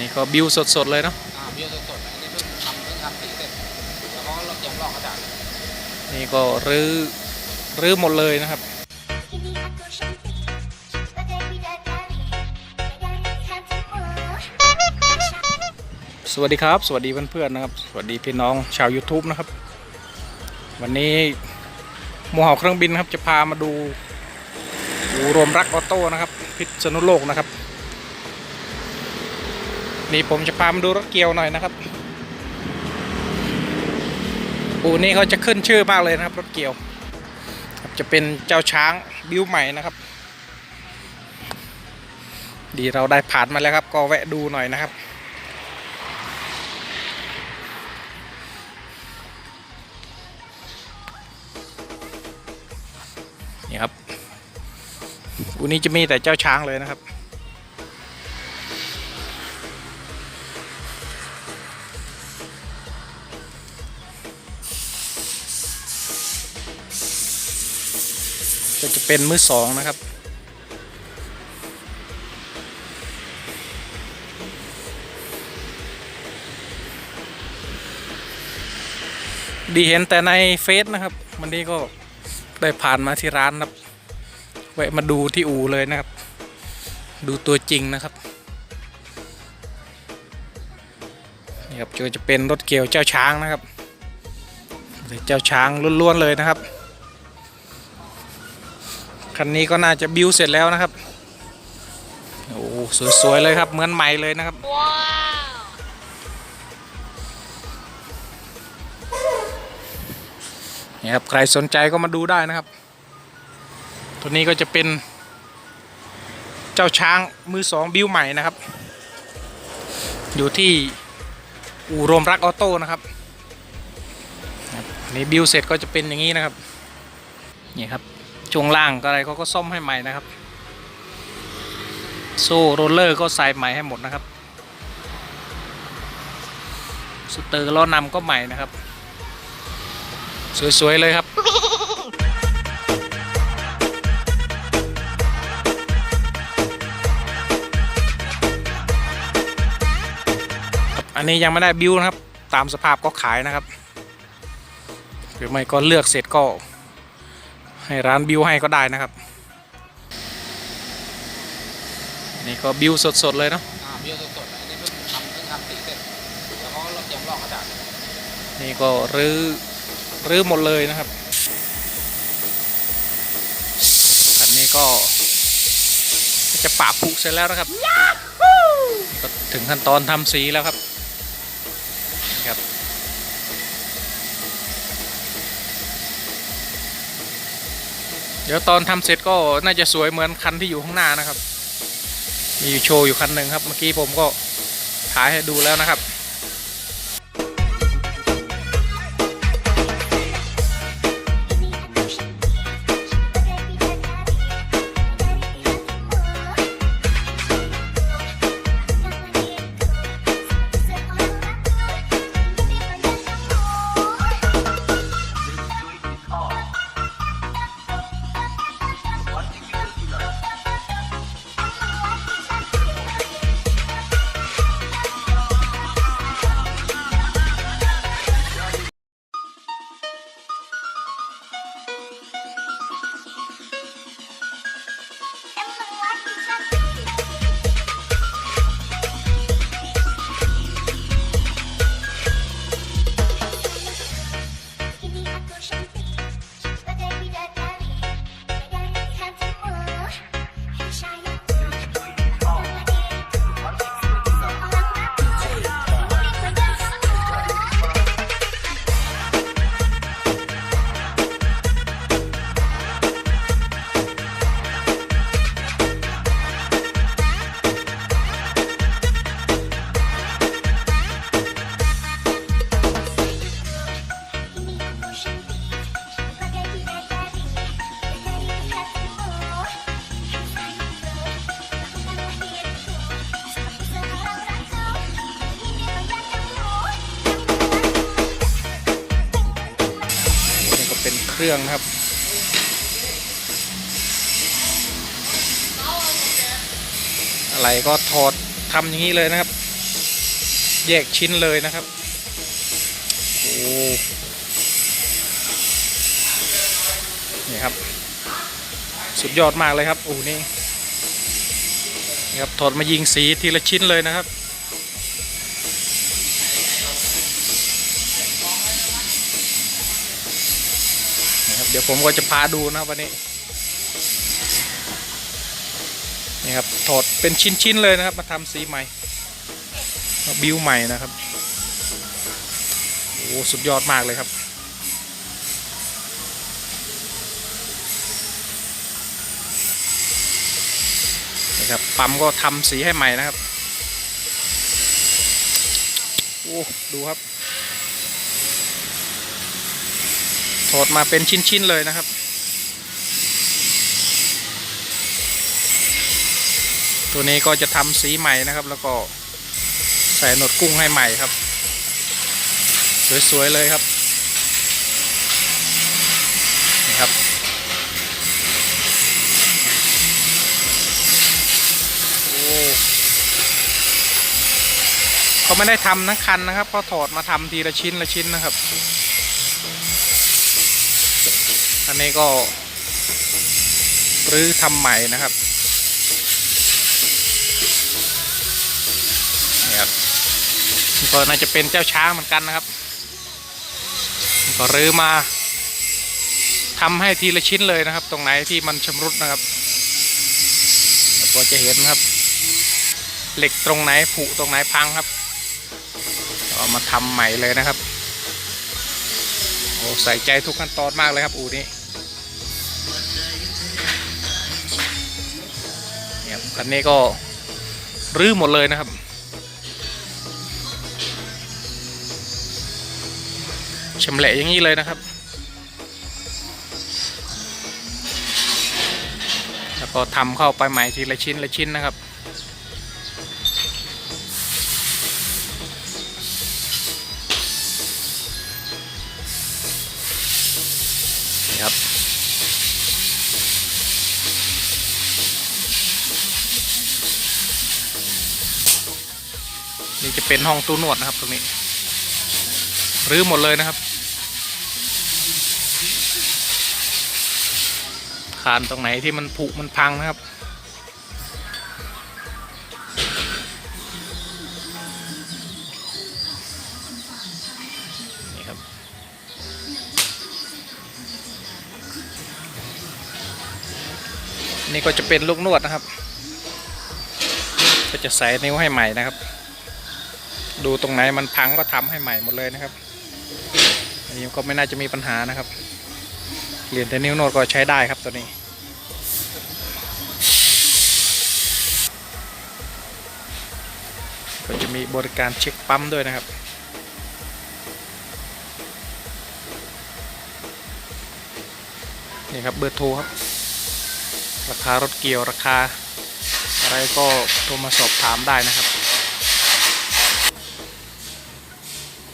นี่ก็บิวสดๆเลยเนาะอ่าเบี้ยวสดๆอันนี้เพิ่งทำเพิ่งทำสีเสร็จแล้วก็ยังลอกกระดาษนี่ก็รื้อรื้อหมดเลยนะครับ Ini aku cantik Bagai bidadari Bagai cantikmu สวัสดีครับ สวัสดีเพื่อนๆนะครับ สวัสดีพี่น้องชาว YouTube นะครับ วันนี้หมูเห่าเครื่องบินนะครับจะพามาดูอูรวมรักออโต้นะครับ พิษณุโลกนะครับ นี่ผมจะพามาดูรถเกียวหน่อยนะครับอูนี่เขาจะขึ้นชื่อมากเลยนะครับรถเกียว จะเป็นเจ้าช้างบิวใหม่นะครับ ดีเราได้ผ่านมาแล้วครับ ก็แวะดูหน่อยนะครับนี่ครับอูนี้จะมีแต่เจ้าช้างเลยนะครับ เป็นมือสองนะครับ ดีเห็นแต่ในเฟซนะครับ วันนี้ก็ได้ผ่านมาที่ร้านนะครับแวะมาดูที่อู่เลยนะครับ ดูตัวจริงนะครับนี่ครับจะเป็นรถเกี่ยวเจ้าช้างนะครับเจ้าช้างล้วนๆเลยนะครับ คันนี้ก็น่าจะบิวเสร็จแล้วนะครับโอ้สวยๆเลยครับเหมือนใหม่เลยนะครับนี่ครับใครสนใจก็มาดูได้นะครับ ตัวนี้ก็จะเป็น เจ้าช้างมือสองบิวใหม่นะครับ อยู่ที่อู่รวมรักออโต้นะครับครับนี่บิวเสร็จก็จะเป็นอย่างนี้นะครับนี่ครับ ช่วงล่างอะไรเขาก็ซ่อมให้ใหม่นะครับโซ่โรลเลอร์ก็ใส่ใหม่ให้หมดนะครับสเตอร์ล้อนำก็ใหม่นะครับ สวย ๆ เลยครับอันนี้ยังไม่ได้บิวนะครับ ตามสภาพก็ขายนะครับ หรือไม่ก็เลือกเสร็จก็ ให้ร้านบิวให้ก็ได้นะครับ นี่ก็บิวสดๆเลยเนาะอ่าเบี้ยวสดๆอันนี้เพิ่งทำเพิ่งทำสีเสร็จแล้วก็ยังลอกกระดาษนี่ก็รื้อรื้อหมดเลยนะครับคันนี้ก็จะปะผุเสร็จแล้วนะครับก็ถึงขั้นตอนทำสีแล้วครับ เดี๋ยวตอนทำเสร็จก็น่าจะสวยเหมือนคันที่อยู่ข้างหน้านะครับ มีโชว์อยู่คันหนึ่งครับ เมื่อกี้ผมก็ถ่ายให้ดูแล้วนะครับ รื่องนะครับ อะไรก็ถอดทำอย่างนี้เลยนะครับ แยกชิ้นเลยนะครับโอ้นี่ครับ สุดยอดมากเลยครับโอ้นี่นี่ครับถอดมายิงสีทีละชิ้นเลยนะครับ เดี๋ยวผมก็จะพาดูนะวันนี้ นี่ครับถอดเป็นชิ้นๆเลยนะครับ มาทำสีใหม่มาบิวใหม่นะครับโอ้สุดยอดมากเลยครับนี่ครับปั๊มก็ทำสีให้ใหม่นะครับโอ้ดูครับ ถอดมาเป็นชิ้น ๆ เลยนะครับ ตัวนี้ก็จะทำสีใหม่นะครับ แล้วก็ใส่หนวดกุ้งให้ใหม่ครับ สวย ๆ เลยครับนี่ครับ โอ้เขาไม่ได้ทำทั้งคันนะครับเขาถอดมาทำทีละชิ้นละชิ้นนะครับ นี้ก็รื้อทำใหม่นะครับนี่ครับก็น่าจะเป็นเจ้าช้างเหมือนกันนะครับ ก็รื้อมาทำให้ทีละชิ้นเลยนะครับ ตรงไหนที่มันชำรุดนะครับก็จะเห็นครับเหล็กตรงไหนผุตรงไหนพังครับเอามาทำใหม่เลยนะครับโอ้ใส่ใจทุกขั้นตอนมากเลยครับอูนี้ คันนี้ก็รื้อหมดเลยนะครับ ชำแหละอย่างนี้เลยนะครับ แล้วก็ทำเข้าไปใหม่ทีละชิ้นละชิ้นนะครับ นี่จะเป็นห้องตู้นวดนะครับตรงนี้รื้อหมดเลยนะครับ คานตรงไหนที่มันผุมันพังนะครับ นี่ครับ นี่ก็จะเป็นลูกนวดนะครับ ก็จะใส่นิ้วให้ใหม่นะครับ ดูตรงไหนมันพังก็ทำให้ใหม่หมดเลยนะครับอันนี้ก็ไม่น่าจะมีปัญหานะครับเหรียญแต่นิ้วนวดก็ใช้ได้ครับตัวนี้ ก็จะมีบริการเช็คปั๊มด้วยนะครับนี่ครับเบอร์โทรครับ ราคารถเกี่ยวราคา อะไรก็โทรมาสอบถามได้นะครับ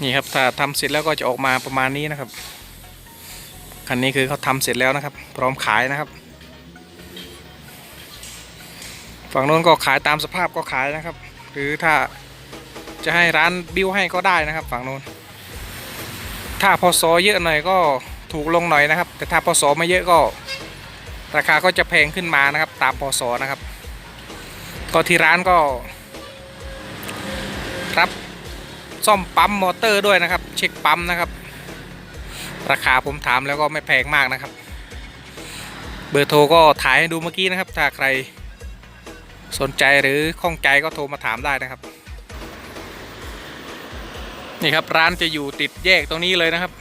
นี่ครับถ้าทำเสร็จแล้วก็จะออกมาประมาณนี้นะครับคันนี้คือเขาทำเสร็จแล้วนะครับ พร้อมขายนะครับ ฝั่งโน้นก็ขายตามสภาพก็ขายนะครับ หรือถ้าจะให้ร้านบิ้วให้ก็ได้นะครับ ฝั่งโน้นถ้าพอซอเยอะหน่อยก็ถูกลงหน่อยนะครับ แต่ถ้าพอซอไม่เยอะก็ ราคาก็จะแพงขึ้นมานะครับ ตามพอซอนะครับ ก็ที่ร้านก็รับ ซ่อมปั๊มมอเตอร์ด้วยนะครับ เช็คปั๊มนะครับ ราคาผมถามแล้วก็ไม่แพงมากนะครับ เบอร์โทรก็ถ่ายให้ดูเมื่อกี้นะครับ ถ้าใครสนใจหรือข้องใจก็โทรมาถามได้นะครับ นี่ครับร้านจะอยู่ติดแยกตรงนี้เลยนะครับ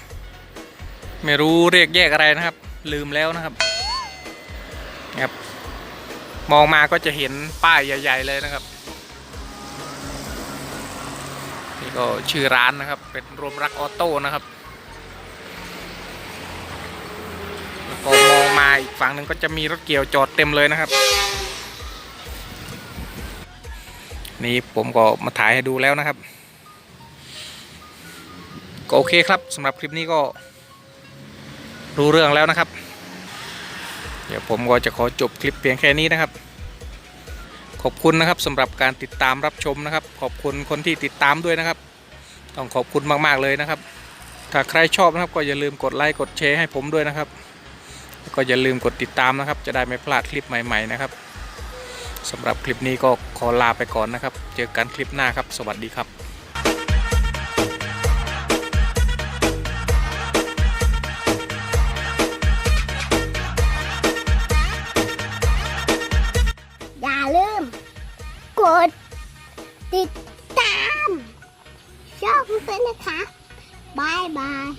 ไม่รู้เรียกแยกอะไรนะครับ ลืมแล้วนะครับครับ มองมาก็จะเห็นป้ายใหญ่ ๆ เลยนะครับ นี่ก็ชื่อร้านนะครับ เป็นรวมรักออโต้นะครับแล้วก็มองมาอีกฝั่งหนึ่งก็จะมีรถเกี่ยวจอดเต็มเลยนะครับ นี่ผมก็มาถ่ายให้ดูแล้วนะครับ ก็โอเคครับสำหรับคลิปนี้ก็รู้เรื่องแล้วนะครับ เดี๋ยวผมก็จะขอจบคลิปเพียงแค่นี้นะครับ ขอบคุณนะครับสำหรับการติดตามรับชมนะครับ ขอบคุณคนที่ติดตามด้วยนะครับ ต้องขอบคุณมากๆเลยนะครับ ถ้าใครชอบนะครับก็อย่าลืมกดไลค์กดแชร์ให้ผมด้วยนะครับ ก็อย่าลืมกดติดตามนะครับ จะได้ไม่พลาดคลิปใหม่ ๆนะครับสำหรับคลิปนี้ก็ขอลาไปก่อนนะครับ เจอกันคลิปหน้าครับ สวัสดีครับ Bye bye.